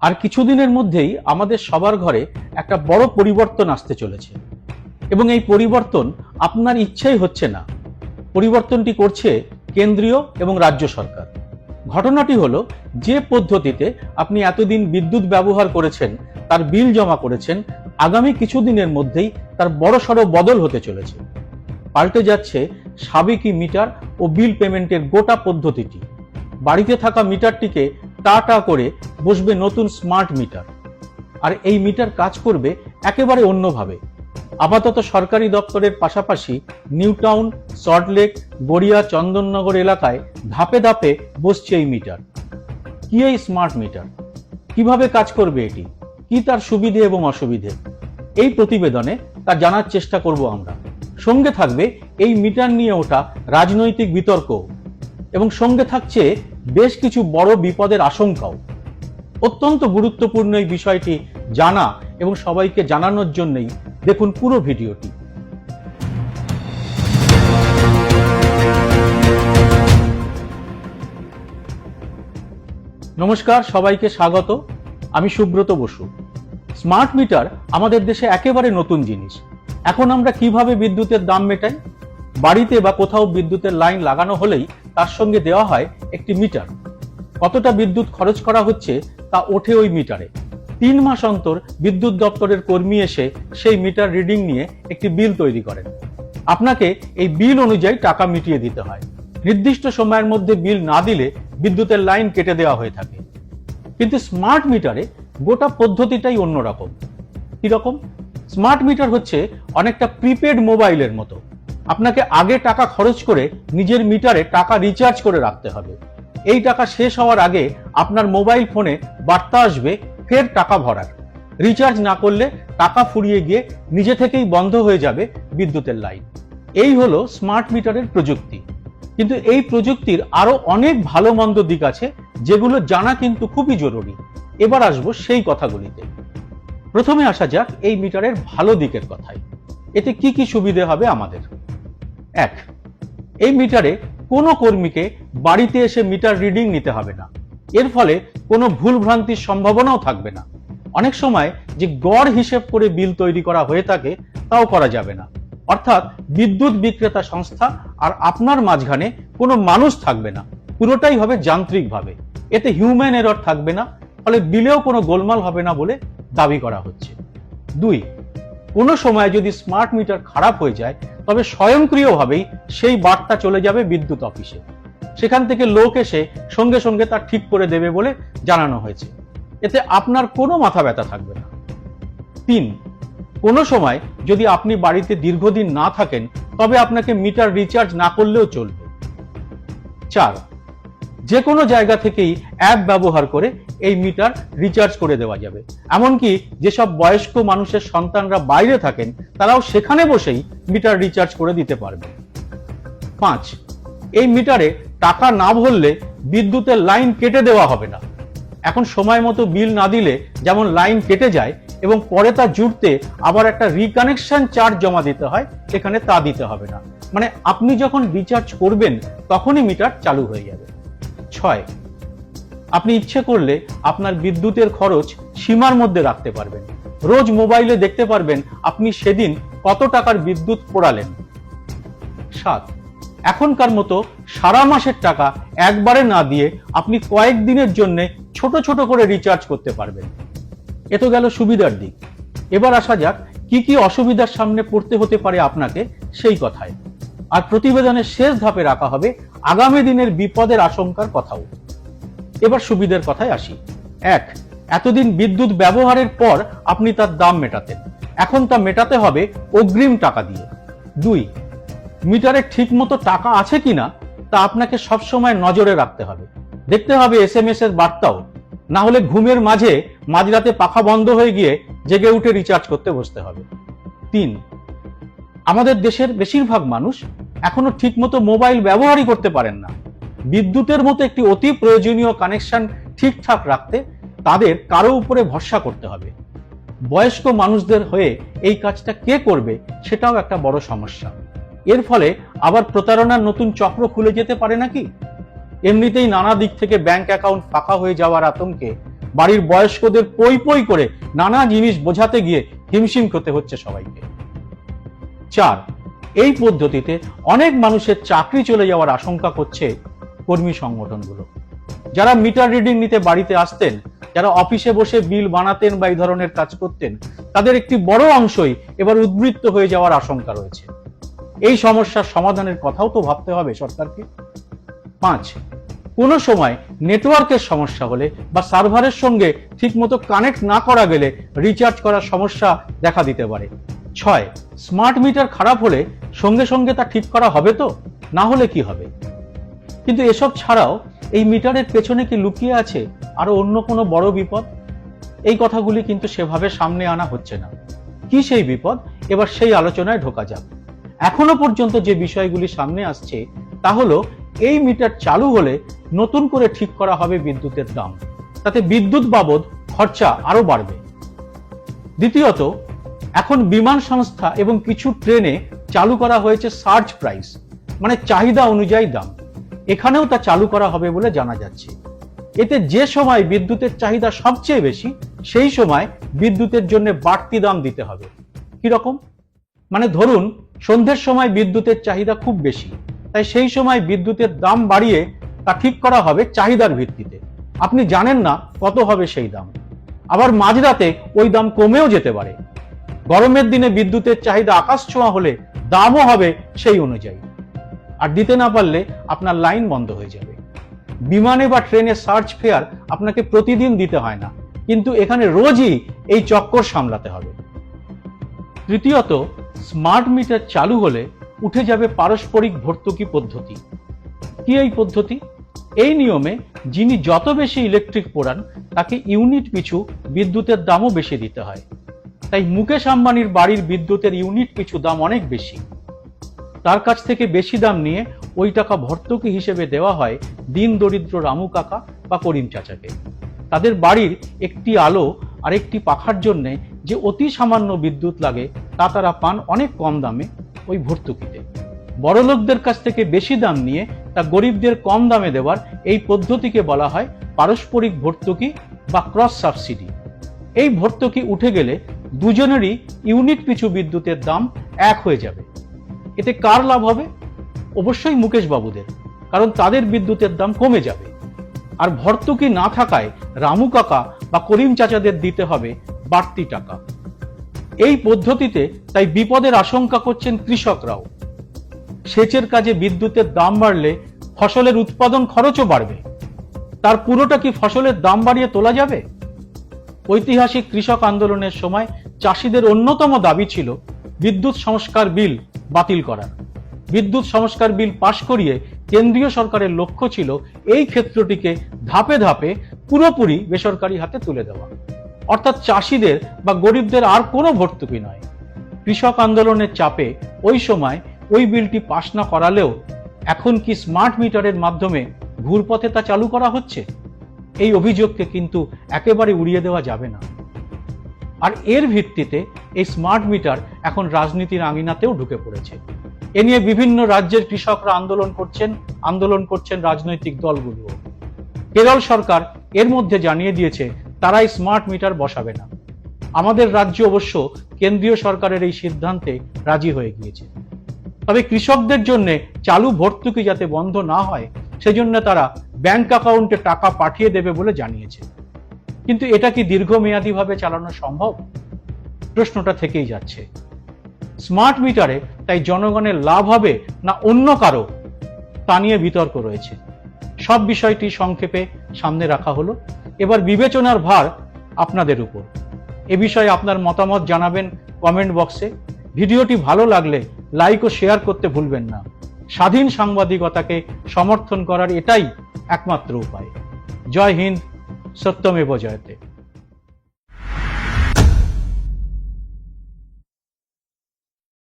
আর কিছুদিনের মধ্যেই আমাদের সবার ঘরে একটা বড় পরিবর্তন আসতে চলেছে। এবং এই পরিবর্তন আপনার ইচ্ছাই হচ্ছে না। পরিবর্তনটি করছে কেন্দ্রীয় এবং রাজ্য সরকার। ঘটনাটি হলো, যে পদ্ধতিতে আপনি এতদিন বিদ্যুৎ ব্যবহার করেছেন, তার বিল জমা করেছেন, আগামী কিছুদিনের মধ্যেই তার বড়সড় বদল হতে চলেছে। পাল্টে যাচ্ছে সাবেকি মিটার ও বিল পেমেন্টের গোটা পদ্ধতিটি। বাড়িতে থাকা মিটারটিকে টা টা করে বসবে নতুন স্মার্ট মিটার। আর এই মিটার কাজ করবে একেবারে অন্যভাবে। আপাতত সরকারি দপ্তরের পাশাপাশি new town Salt Lake Garia, Chandannagar এলাকায় ধাপে ধাপে বসছে এই মিটার। কি এই স্মার্ট মিটার? কীভাবে কাজ করবে এটি? কি তার সুবিধে এবং অসুবিধে? এই প্রতিবেদনে তা জানার চেষ্টা করব আমরা। সঙ্গে থাকবে এই মিটার নিয়ে ওঠা রাজনৈতিক বিতর্ক এবং সঙ্গে থাকছে বেশ কিছু বড় বিপদের আশঙ্কাও। অত্যন্ত গুরুত্বপূর্ণ এই বিষয়টি জানা এবং সবাইকে জানানোর জন্যই দেখুন পুরো ভিডিওটি। নমস্কার, সবাইকে স্বাগত। আমি সুব্রত বসু। স্মার্ট মিটার আমাদের দেশে একেবারে নতুন জিনিস। এখন আমরা কীভাবে বিদ্যুতের দাম মেটাই? বাড়িতে বা কোথাও বিদ্যুতের লাইন লাগানো হলেই তার সঙ্গে দেওয়া হয় একটি মিটার। কতটা বিদ্যুৎ খরচ করা হচ্ছে তা ওঠে ওই মিটারে। তিন মাস অন্তর বিদ্যুৎ দপ্তরের কর্মী এসে সেই মিটার রিডিং নিয়ে একটি বিল তৈরি করেন। আপনাকে এই বিল অনুযায়ী টাকা মিটিয়ে দিতে হয়। নির্দিষ্ট সময়ের মধ্যে বিল না দিলে বিদ্যুতের লাইন কেটে দেওয়া হয়ে থাকে। কিন্তু স্মার্ট মিটারে গোটা পদ্ধতিটাই অন্যরকম। কীরকম? স্মার্ট মিটার হচ্ছে অনেকটা প্রিপেড মোবাইলের মতো। আপনাকে আগে টাকা খরচ করে নিজের মিটারে টাকা রিচার্জ করে রাখতে হবে। এই টাকা শেষ হওয়ার আগে আপনার মোবাইল ফোনে বার্তা আসবে, ফের টাকা ভরার। রিচার্জ না করলে টাকা ফুরিয়ে গিয়ে নিজে থেকেই বন্ধ হয়ে যাবে বিদ্যুতের লাইন এই হলো স্মার্ট মিটারের প্রযুক্তি। কিন্তু এই প্রযুক্তির আরও অনেক ভালো মন্দ দিক আছে, যেগুলো জানা কিন্তু খুবই জরুরি। এবার আসব সেই কথাগুলিতে। প্রথমে আসা যাক এই মিটারের ভালো দিকের কথায়। এতে কি কি সুবিধে হবে আমাদের? এক। এই মিটারে কোনো কর্মীকে বাড়িতে এসে মিটার রিডিং নিতে হবে না। এর ফলে কোনো ভুল ভ্রান্তির সম্ভাবনাও থাকবে না। অনেক সময় যে গড় হিসেব করে বিল তৈরি করা হয়ে থাকে, তাও করা যাবে না। অর্থাৎ বিদ্যুৎ বিক্রেতা সংস্থা আর আপনার মাঝখানে কোনো মানুষ থাকবে না। পুরোটাই হবে যান্ত্রিকভাবে। এতে হিউম্যান এরর থাকবে না, ফলে বিলেও কোনো গোলমাল হবে না বলে দাবি করা হচ্ছে। দুই, কোনো সময় যদি স্মার্ট মিটার খারাপ হয়ে যায় তবে স্বয়ংক্রিয়ভাবেই সেই বার্তা চলে যাবে বিদ্যুৎ অফিসে। সেখান থেকে লোক এসে সঙ্গে সঙ্গে তা ঠিক করে দেবে বলে জানানো হয়েছে। এতে আপনার কোনো মাথা ব্যথা থাকবে না। তিন, কোনো সময় যদি আপনি বাড়িতে দীর্ঘদিন না থাকেন, তবে আপনাকে মিটার রিচার্জ না করলেও চলবে। চার যে কোনো জায়গা থেকেই অ্যাপ ব্যবহার করে এই মিটার রিচার্জ করে দেওয়া যাবে। এমনকি যেসব বয়স্ক মানুষের সন্তানরা বাইরে থাকেন, তারাও সেখানে বসেই মিটার রিচার্জ করে দিতে পারবে। পাঁচ, এই মিটারে টাকা না ভরলে বিদ্যুতের লাইন কেটে দেওয়া হবে না। এখন সময় মতো বিল না দিলে যেমন লাইন কেটে যায় এবং পরে তা জুড়তে আবার একটা রিকানেকশন চার্জ জমা দিতে হয়, এখানে তা দিতে হবে না। মানে আপনি যখন রিচার্জ করবেন, তখনই মিটার চালু হয়ে যাবে। ছয়। আপনি ইচ্ছে করলে আপনার বিদ্যুতের খরচ সীমার মধ্যে রাখতে পারবেন। রোজ মোবাইলে দেখতে পারবেন আপনি সেদিন কত টাকার বিদ্যুৎ পোড়ালেন। সাত। এখনকার মতো সারা মাসের টাকা একবারে না দিয়ে আপনি কয়েক দিনের জন্য ছোট ছোট করে রিচার্জ করতে পারবেন। এ তো গেল সুবিধার দিক। এবার আসা যাক কি কি অসুবিধার সামনে পড়তে হতে পারে আপনাকে সেই কথায়। আর প্রতিবেদনের শেষ ধাপে রাখা হবে আগামী দিনের বিপদের আশঙ্কার কথাও। এবার সুবিধার কথায় আসি। এক, এতদিন বিদ্যুৎ ব্যবহারের পর আপনি তার দাম মেটাতেন। এখন তা মেটাতে হবে অগ্রিম টাকা দিয়ে। দুই, মিটারে ঠিক মতো টাকা আছে কিনা তা আপনাকে সবসময় নজরে রাখতে হবে। দেখতে হবে এস এম এস এর বার্তাও। না হলে ঘুমের মাঝে মাঝরাতে পাখা বন্ধ হয়ে গিয়ে জেগে উঠে রিচার্জ করতে বসতে হবে। তিন, আমাদের দেশের বেশিরভাগ মানুষ এখনও ঠিকমতো মোবাইল ব্যবহারই করতে পারেন না। বিদ্যুতের মতো একটি অতি প্রয়োজনীয় কানেকশন ঠিকঠাক রাখতে তাদের কারও উপরে ভরসা করতে হবে। বয়স্ক মানুষদের হয়ে এই কাজটা কে করবে সেটাও একটা বড় সমস্যা। এর ফলে আবার প্রতারণার নতুন চক্র খুলে যেতে পারে নাকি? এমনিতেই নানা দিক থেকে ব্যাংক অ্যাকাউন্ট ফাঁকা হয়ে যাওয়ার আতঙ্কে বাড়ির বয়স্কদের পই পই করে নানা জিনিস বোঝাতে গিয়ে হিমশিম খেতে হচ্ছে সবাইকে। চার এই পদ্ধতিতে অনেক মানুষের চাকরি চলে যাওয়ার আশঙ্কা করছে কর্মী সংগঠনগুলো। যারা মিটার রিডিং নিতে বাড়িতে আসতেন, যারা অফিসে বসে বিল বানাতেন বা এই ধরনের কাজ করতেন, তাদের একটি বড় অংশই এবার উদ্বৃত্ত হয়ে যাওয়ার আশঙ্কা রয়েছে। এই সমস্যার সমাধানের কথাও তো ভাবতে হবে সরকারকে। পাঁচ, কোনো সময় নেটওয়ার্কের সমস্যা হলে বা সার্ভারের সঙ্গে ঠিকমতো কানেক্ট না করা গেলে রিচার্জ করার সমস্যা দেখা দিতে পারে। ছয়। স্মার্ট মিটার খারাপ হলে সঙ্গে সঙ্গে তা ঠিক করা হবে তো? না হলে কি হবে? কিন্তু এসব ছাড়াও এই মিটারের পেছনে কি লুকিয়ে আছে আরও অন্য কোনো বড় বিপদ? এই কথাগুলি কিন্তু সেভাবে সামনে আনা হচ্ছে না। কি সেই বিপদ? এবার সেই আলোচনায় ঢোকা যাক। এখনও পর্যন্ত যে বিষয়গুলি সামনে আসছে তা হলো, এই মিটার চালু হলে নতুন করে ঠিক করা হবে বিদ্যুতের দাম। তাতে বিদ্যুৎ বাবদ খরচা আরও বাড়বে। দ্বিতীয়ত এখন বিমান সংস্থা এবং কিছু ট্রেনে চালু করা হয়েছে সার্চ প্রাইস মানে চাহিদা অনুযায়ী দাম। এখানেও তা চালু করা হবে বলে জানা যাচ্ছে। এতে যে সময় বিদ্যুতের চাহিদা সবচেয়ে বেশি, সেই সময় বিদ্যুতের জন্য বাড়তি দাম দিতে হবে। কি রকম? মানে ধরুন, সন্ধ্যের সময় বিদ্যুতের চাহিদা খুব বেশি, তাই সেই সময় বিদ্যুতের দাম বাড়িয়ে তা ঠিক করা হবে চাহিদার ভিত্তিতে। আপনি জানেন না কত হবে সেই দাম। আবার মাঝরাতে ওই দাম কমেও যেতে পারে। গরমের দিনে বিদ্যুতের চাহিদা আকাশ ছোঁয়া হলে দামও হবে সেই অনুযায়ী। আর দিতে না পারলে আপনার লাইন বন্ধ হয়ে যাবে। বিমানে বা ট্রেনে সার্চ ফেয়ার আপনাকে প্রতিদিন দিতে হয় না। কিন্তু এখানে রোজই এই চক্কর সামলাতে হবে। তৃতীয়ত, স্মার্ট মিটার চালু হলে উঠে যাবে পারস্পরিক ভর্তুকি পদ্ধতি। কি এই পদ্ধতি? এই নিয়মে যিনি যত বেশি ইলেকট্রিক পোড়ান, তাকে ইউনিট পিছু বিদ্যুতের দামও বেশি দিতে হয়। তাই মুকেশ আম্বানির বাড়ির বিদ্যুতের ইউনিট পিছু দাম অনেক বেশি। তার কাছ থেকে বেশি দাম নিয়ে ওই টাকা ভর্তুকি হিসেবে দেওয়া হয় দিন দরিদ্র রামু কাকা বা করিম চাচাকে। তাদের বাড়ির একটি আলো আর একটি পাখার জন্য যে অতি সামান্য বিদ্যুৎ লাগে, তা তারা পান অনেক কম দামে ওই ভর্তুকিতে। বড়লোকদের কাছ থেকে বেশি দাম নিয়ে তা গরিবদের কম দামে দেওয়ার এই পদ্ধতিকে বলা হয় পারস্পরিক ভর্তুকি বা ক্রস সাবসিডি। এই ভর্তুকি উঠে গেলে দুজনেরই ইউনিট পিছু বিদ্যুতের দাম এক হয়ে যাবে। এতে কার লাভ হবে? অবশ্যই মুকেশ বাবুদের, কারণ তাদের বিদ্যুতের দাম কমে যাবে। আর ভর্তুকি না থাকায় রামু কাকা বা করিম চাচাদের দিতে হবে বাড়তি টাকা। এই পদ্ধতিতে তাই বিপদের আশঙ্কা করছেন কৃষকরাও। সেচের কাজে বিদ্যুতের দাম বাড়লে ফসলের উৎপাদন খরচও বাড়বে। তার পুরোটা কি ফসলের দাম বাড়িয়ে তোলা যাবে? ঐতিহাসিক কৃষক আন্দোলনের সময় চাষিদের অন্যতম দাবি ছিল বিদ্যুৎ সংস্কার বিল বাতিল করার। বিদ্যুৎ সংস্কার বিল পাশ করিয়ে কেন্দ্রীয় সরকারের লক্ষ্য ছিল এই ক্ষেত্রটিকে ধাপে ধাপে পুরোপুরি বেসরকারি হাতে তুলে দেওয়া। অর্থাৎ চাষিদের বা গরিবদের আর কোনো ভর্তুকি নয়। কৃষক আন্দোলনের চাপে ওই সময় ওই বিলটি পাশ না করালেও এখন কি স্মার্ট মিটারের মাধ্যমে ঘুরপথে তা চালু করা হচ্ছে? এই অভিযোগকে কিন্তু একেবারে উড়িয়ে দেওয়া যাবে না। আর এর ভিত্তিতে এই স্মার্ট মিটার এখন রাজনীতির আঙিনাতেও ঢুকে পড়েছে। এ নিয়ে বিভিন্ন রাজ্যের কৃষকরা আন্দোলন করছেন আন্দোলন করছেন রাজনৈতিক দলগুলো। কেরল সরকার এর মধ্যে জানিয়ে দিয়েছে, তারাই স্মার্ট মিটার বসাবে না। আমাদের রাজ্য অবশ্য কেন্দ্রীয় সরকারের এই সিদ্ধান্তে রাজি হয়ে গিয়েছে। তবে কৃষকদের জন্য চালু ভর্তুকি যাতে বন্ধ না হয় সেজন্য তারা ব্যাংক অ্যাকাউন্টে টাকা পাঠিয়ে দেবে বলে জানিয়েছে। কিন্তু এটা কি দীর্ঘমেয়াদীভাবে চালানো সম্ভব? প্রশ্নটা থেকেই যাচ্ছে। স্মার্ট মিটারে তাই জনগণের লাভ হবে না অন্য কারও? তা নিয়ে বিতর্ক রয়েছে। সব বিষয়টি সংক্ষেপে সামনে রাখা হলো। এবার বিবেচনার ভার আপনাদের উপর। এ বিষয়ে আপনার মতামত জানাবেন কমেন্ট বক্সে ভিডিওটি ভালো লাগলে লাইক ও শেয়ার করতে ভুলবেন না। স্বাধীন সাংবাদিকতাকে সমর্থন করার এটাই একমাত্র উপায়। জয় হিন্দ সত্যমেব জয়তে।